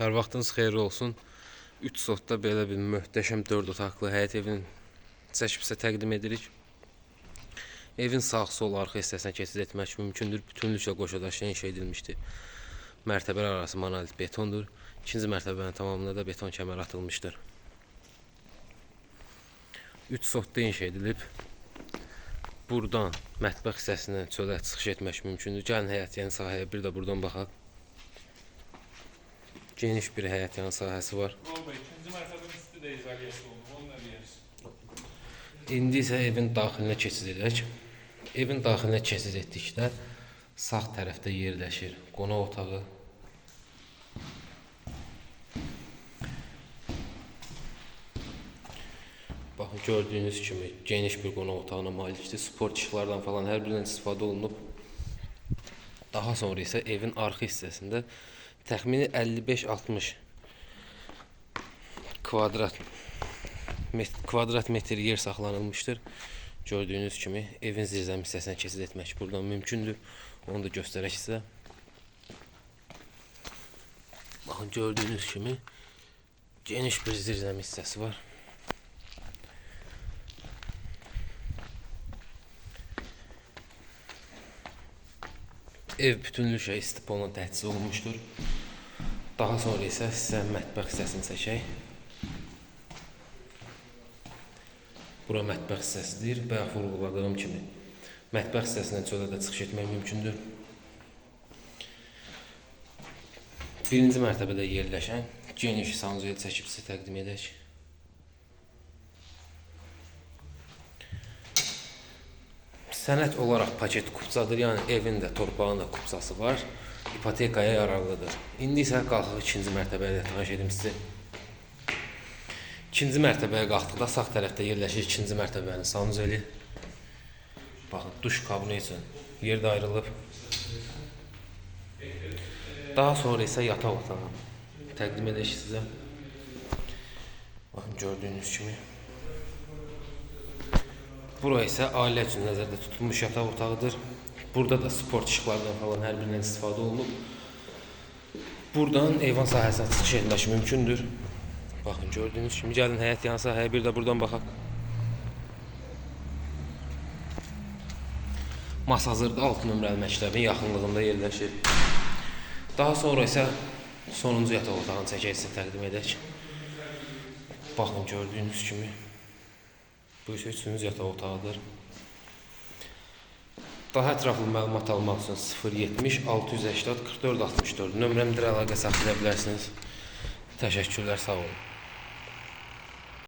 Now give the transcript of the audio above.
Hər vaxtınız xeyirli olsun. 3 sotda belə bir möhtəşəm 4 otaqlı həyət evini çəkibsə təqdim edirik. Evin sağ, sol, arxa hissəsinə keçid etmək mümkündür. Bütünlüklə qoşadaşla inşa edilmişdir. Mərtəbələr arası monolit betondur. İkinci mərtəbənin tamamında da beton kəmər atılmışdır. 3 sotda inşa edilib. Buradan mətbəx hissəsinə çölə çıxış etmək mümkündür. Gəlin həyət yəni sahəyə bir də buradan baxaq. Geniş bir həyət yəni sahəsi var. Baba ikinci mərtəbənin üstü də izolyasiya olunub, onu da deyərsin. İndi isə evin daxilinə keçid edək. Evin daxilinə keçid etdikdə sağ tərəfdə yerləşir qonaq otağı. Baxın gördüyünüz kimi geniş bir qonaq otağına malikdir. Sport işıqlardan falan hər birindən istifadə olunub. Daha sonra isə evin arxa hissəsində təxmini 55-60 kvadrat met kvadrat metr yer saxlanılmışdır. Gördüyünüz kimi evin zirzəmi hissəsinə keçid etmək buradan mümkündür. Onu da göstərək sizə. Baxın gördüyünüz kimi geniş bir zirzəmi hissəsi var. Ev bütünlüklə istipolla təchiz olunmuşdur. Daha sonra isə sizə mətbəx hissəsini çəkək. Bura mətbəx hissəsidir. Bayaq vurğuladığım kimi mətbəx hissəsindən çölə də çıxış etmək mümkündür. Birinci mərtəbədə yerləşən geniş sanuzel çəkib sizə təqdim edək. Sənəd olaraq paket kupçadır, yəni evin də torpağın da kupçası var. İpotekaya yararlıdır. İndi isə qalxıq ikinci mərtəbəyə də tanış edim sizə. İkinci mərtəbəyə qalxdıqda sağ tərəfdə yerləşir ikinci mərtəbənin sanuzeli. Baxın, duş kabini üçün yer də ayrılıb. Daha sonra isə yataq otağı təqdim edək sizə. Baxın, gördüyünüz kimi. Bura isə ailə üçün nəzərdə tutulmuş yataq otağıdır. Burada da sport işıqlarından falan hər birindən istifadə olunub. Buradan eyvan sahəsinə çıxış etmək mümkündür. Baxın gördüyünüz kimi gəlin həyət yan sahəyə bir də buradan baxaq. Masazırda 6 nömrəli məktəbin yaxınlığında yerləşir. Daha sonra isə sonuncu yataq otağını çəkək sizə təqdim edək. Baxın gördüyünüz kimi bu isə üçüncü yataq otağıdır. Daha ətraflı məlumat almaq üçün 070 680 44 64 nömrəmdə əlaqə saxlaya bilərsiniz. Təşəkkürlər, sağ olun.